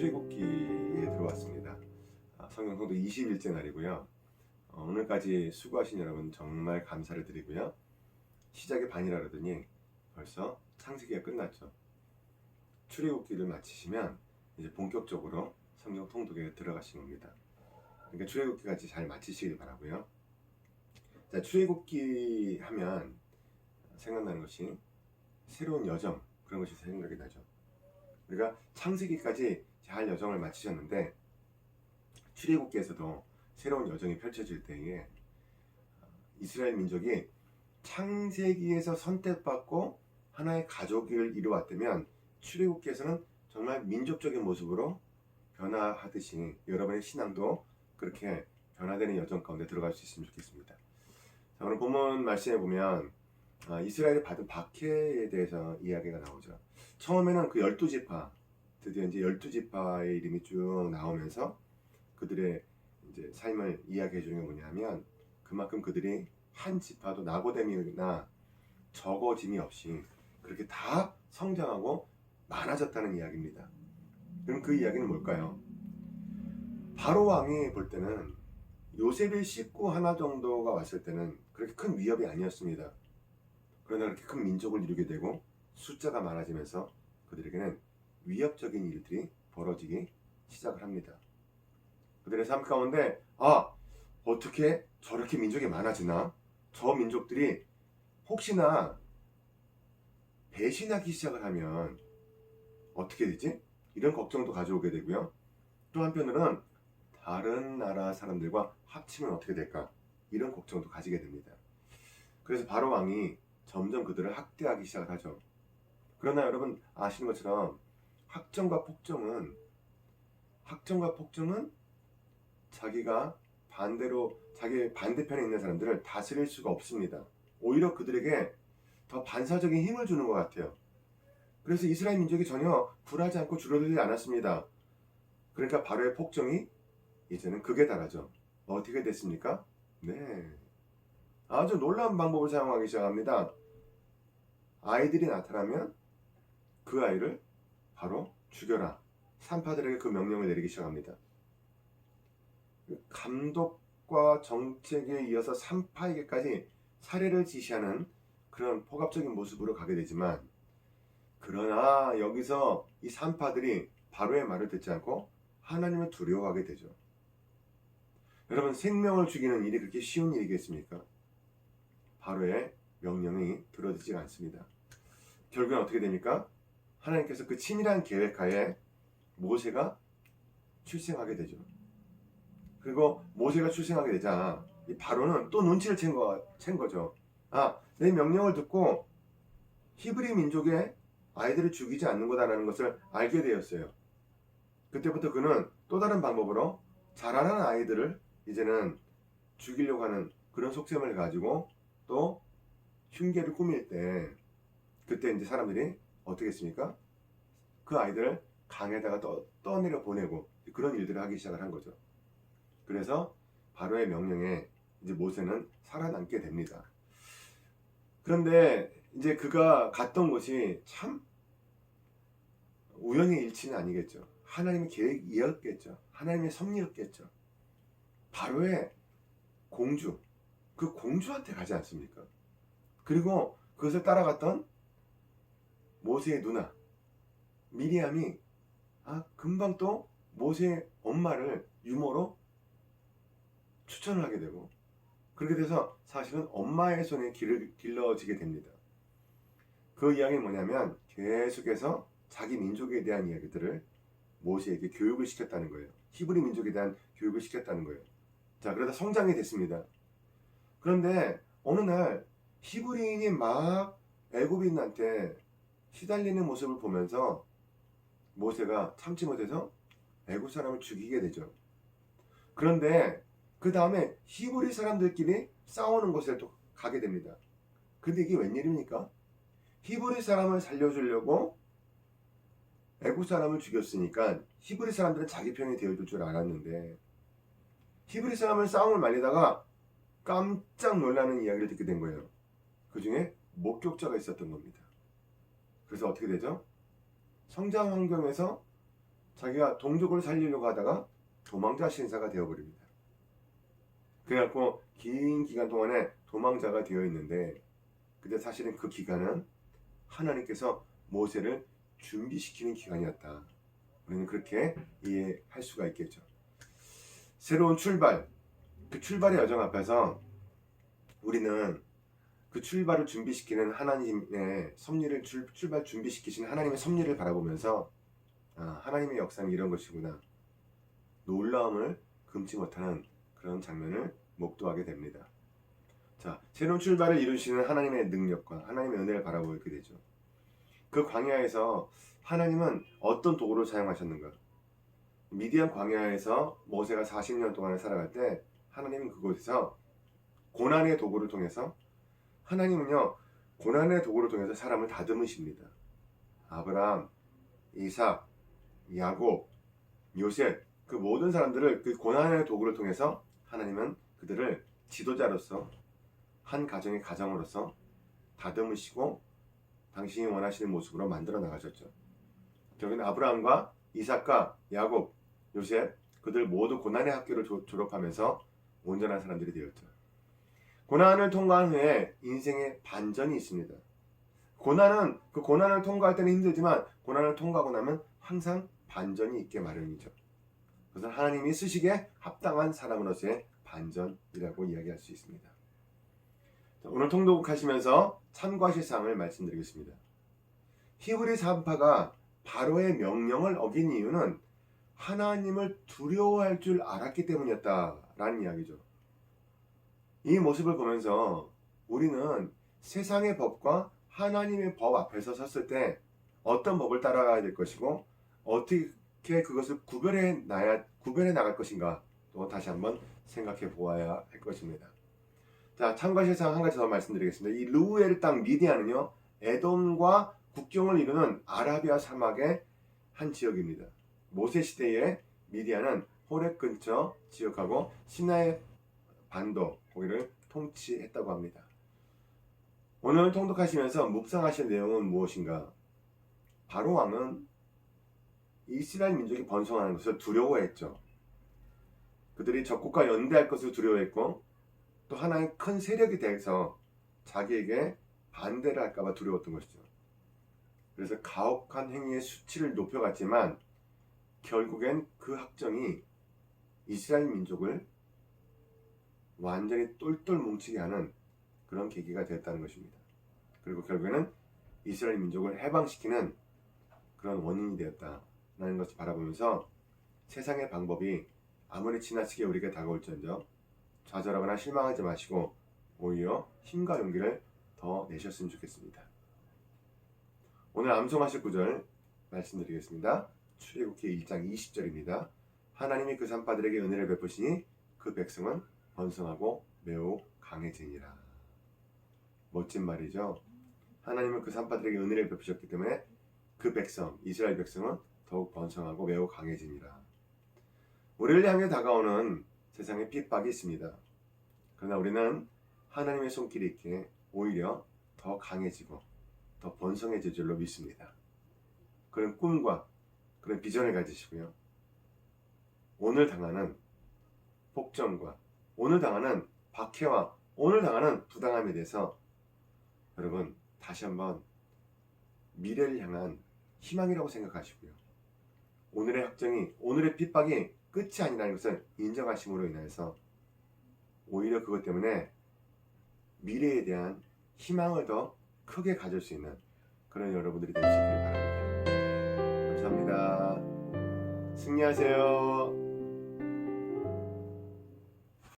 출애굽기에 들어왔습니다. 아, 성경성도 20일째 날이고요. 어, 오늘까지 수고하신 여러분 정말 감사를 드리고요. 시작의 반이라더니 벌써 창세기가 끝났죠. 출애굽기를 마치시면 이제 본격적으로 성경 통독에 들어가신 겁니다. 그러니까 출애굽기까지 잘 마치시길 바라고요. 자, 출애굽기 하면 생각나는 것이 새로운 여정 그런 것이 생각이 나죠. 우리가 창세기까지 잘 여정을 마치셨는데 출애굽기에서도 새로운 여정이 펼쳐질 때에 어, 이스라엘 민족이 창세기에서 선택받고 하나의 가족을 이루었다면 출애굽기에서는 정말 민족적인 모습으로 변화하듯이 여러분의 신앙도 그렇게 변화되는 여정 가운데 들어갈 수 있으면 좋겠습니다. 자, 오늘 본문 말씀에 보면 아, 이스라엘이 받은 박해에 대해서 이야기가 나오죠. 처음에는 그 열두 지파 드디어 이제 열두 지파의 이름이 쭉 나오면서 그들의 이제 삶을 이야기해 주는 게 뭐냐면 그만큼 그들이 한 지파도 나고됨이나 적어짐이 없이 그렇게 다 성장하고 많아졌다는 이야기입니다. 그럼 그 이야기는 뭘까요? 바로 왕이 볼 때는 요셉의 식구 하나 정도가 왔을 때는 그렇게 큰 위협이 아니었습니다. 그러나 그렇게 큰 민족을 이루게 되고 숫자가 많아지면서 그들에게는 위협적인 일들이 벌어지기 시작을 합니다. 그들의 삶 가운데 아 어떻게 저렇게 민족이 많아지나 저 민족들이 혹시나 배신하기 시작을 하면 어떻게 되지? 이런 걱정도 가져오게 되고요. 또 한편으로는 다른 나라 사람들과 합치면 어떻게 될까? 이런 걱정도 가지게 됩니다. 그래서 바로 왕이 점점 그들을 학대하기 시작을 하죠. 그러나 여러분 아시는 것처럼 학정과 폭정은 학정과 폭정은 자기가 반대로 자기 반대편에 있는 사람들을 다스릴 수가 없습니다. 오히려 그들에게 더 반사적인 힘을 주는 것 같아요. 그래서 이스라엘 민족이 전혀 굴하지 않고 줄어들지 않았습니다. 그러니까 바로의 폭정이 이제는 극에 달하죠. 어떻게 됐습니까? 네. 아주 놀라운 방법을 사용하기 시작합니다. 아이들이 나타나면 그 아이를 바로 죽여라. 산파들에게 그 명령을 내리기 시작합니다. 감독과 정책에 이어서 산파에게까지 사례를 지시하는 그런 포갑적인 모습으로 가게 되지만 그러나 여기서 이 산파들이 바로의 말을 듣지 않고 하나님을 두려워하게 되죠. 여러분 생명을 죽이는 일이 그렇게 쉬운 일이겠습니까? 바로의 명령이 들어지지 않습니다. 결국엔 어떻게 됩니까? 하나님께서 그 치밀한 계획하에 모세가 출생하게 되죠. 그리고 모세가 출생하게 되자 이 바로는 또 눈치를 챈, 거, 챈 거죠. 아, 내 명령을 듣고 히브리 민족의 아이들을 죽이지 않는 거다라는 것을 알게 되었어요. 그때부터 그는 또 다른 방법으로 자라는 아이들을 이제는 죽이려고 하는 그런 속셈을 가지고 또 흉계를 꾸밀 때 그때 이제 사람들이 어떻게 했습니까? 그 아이들을 강에다가 떠, 떠내려 보내고 그런 일들을 하기 시작을 한 거죠. 그래서 바로의 명령에 이제 모세는 살아남게 됩니다. 그런데 이제 그가 갔던 곳이 참 우연의 일치는 아니겠죠. 하나님의 계획이었겠죠. 하나님의 섭리였겠죠. 바로의 공주, 그 공주한테 가지 않습니까? 그리고 그것을 따라갔던 모세의 누나 미리암이 아 금방 또 모세의 엄마를 유모로 추천을 하게 되고 그렇게 돼서 사실은 엄마의 손에 길을 길러지게 됩니다. 그 이야기는 뭐냐면 계속해서 자기 민족에 대한 이야기들을 모세에게 교육을 시켰다는 거예요. 히브리 민족에 대한 교육을 시켰다는 거예요. 자, 그러다 성장이 됐습니다. 그런데 어느 날 히브리인이 막 애굽인한테 시달리는 모습을 보면서 모세가 참지 못해서 애굽 사람을 죽이게 되죠. 그런데 그 다음에 히브리 사람들끼리 싸우는 곳에 또 가게 됩니다. 근데 이게 웬일입니까? 히브리 사람을 살려주려고 애굽 사람을 죽였으니까 히브리 사람들은 자기 편이 되어줄 줄 알았는데 히브리 사람을 싸움을 말리다가 깜짝 놀라는 이야기를 듣게 된 거예요. 그 중에 목격자가 있었던 겁니다. 그래서 어떻게 되죠? 성장 환경에서 자기가 동족을 살리려고 하다가 도망자 신사가 되어버립니다. 그래갖고 긴 기간 동안에 도망자가 되어 있는데 근데 사실은 그 기간은 하나님께서 모세를 준비시키는 기간이었다. 우리는 그렇게 이해할 수가 있겠죠. 새로운 출발, 그 출발의 여정 앞에서 우리는 그 출발을 준비시키는 하나님의 섭리를 출, 출발 준비시키시는 하나님의 섭리를 바라보면서 아, 하나님의 역사는 이런 것이구나. 놀라움을 금치 못하는 그런 장면을 목도하게 됩니다. 자, 새로운 출발을 이루시는 하나님의 능력과 하나님의 은혜를 바라보게 되죠. 그 광야에서 하나님은 어떤 도구를 사용하셨는가? 미디안 광야에서 모세가 40년 동안 살아갈 때 하나님은 그곳에서 고난의 도구를 통해서 하나님은요 고난의 도구를 통해서 사람을 다듬으십니다. 아브라함, 이삭, 야곱, 요셉 그 모든 사람들을 그 고난의 도구를 통해서 하나님은 그들을 지도자로서 한 가정의 가정으로서 다듬으시고 당신이 원하시는 모습으로 만들어 나가셨죠. 결국엔 아브라함과 이삭과 야곱, 요셉 그들 모두 고난의 학교를 조- 졸업하면서 온전한 사람들이 되었죠. 고난을 통과한 후에 인생의 반전이 있습니다. 고난은 그 고난을 통과할 때는 힘들지만 고난을 통과하고 나면 항상 반전이 있게 마련이죠. 그것은 하나님이 쓰시기에 합당한 사람으로서의 반전이라고 이야기할 수 있습니다. 자, 오늘 통독 하시면서 참고하실 사항을 말씀드리겠습니다. 히브리 산파가 바로의 명령을 어긴 이유는 하나님을 두려워할 줄 알았기 때문이었다라는 이야기죠. 이 모습을 보면서 우리는 세상의 법과 하나님의 법 앞에서 섰을 때 어떤 법을 따라가야 될 것이고 어떻게 그것을 구별해 나야 구별해 나갈 것인가 또 다시 한번 생각해 보아야 할 것입니다. 자 사항 한 가지 더 말씀드리겠습니다. 이 루우엘 땅 미디안은요 에돔과 국경을 이루는 아라비아 사막의 한 지역입니다. 모세 시대에 미디안은 호렙 근처 지역하고 시나이 반도 거기를 통치했다고 합니다. 오늘 통독하시면서 묵상하실 내용은 무엇인가? 바로 왕은 이스라엘 민족이 번성하는 것을 두려워했죠. 그들이 적국과 연대할 것을 두려워했고 또 하나의 큰 세력이 돼서 자기에게 반대를 할까봐 두려웠던 것이죠. 그래서 가혹한 행위의 수치를 높여갔지만 결국엔 그 학정이 이스라엘 민족을 완전히 똘똘 뭉치게 하는 그런 계기가 되었다는 것입니다. 그리고 결국에는 이스라엘 민족을 해방시키는 그런 원인이 되었다라는 것을 바라보면서 세상의 방법이 아무리 지나치게 우리에게 다가올지언정 좌절하거나 실망하지 마시고 오히려 힘과 용기를 더 내셨으면 좋겠습니다. 오늘 암송하실 구절 말씀드리겠습니다. 출애굽기 1장 20절입니다. 하나님이 그 산파들에게 은혜를 베푸시니 그 백성은 번성하고 매우 강해지니라. 멋진 말이죠. 하나님은 그 산파들에게 은혜를 베푸셨기 때문에 그 백성, 이스라엘 백성은 더욱 번성하고 매우 강해지니라. 우리를 향해 다가오는 세상에 핍박이 있습니다. 그러나 우리는 하나님의 손길이 있기에 오히려 더 강해지고 더 번성해질 줄로 믿습니다. 그런 꿈과 그런 비전을 가지시고요. 오늘 당하는 폭정과 오늘 당하는 박해와 오늘 당하는 부당함에 대해서 여러분 다시 한번 미래를 향한 희망이라고 생각하시고요. 오늘의 확정이 오늘의 핍박이 끝이 아니라는 것을 인정하심으로 인해서 오히려 그것 때문에 미래에 대한 희망을 더 크게 가질 수 있는 그런 여러분들이 되시길 바랍니다. 감사합니다. 승리하세요.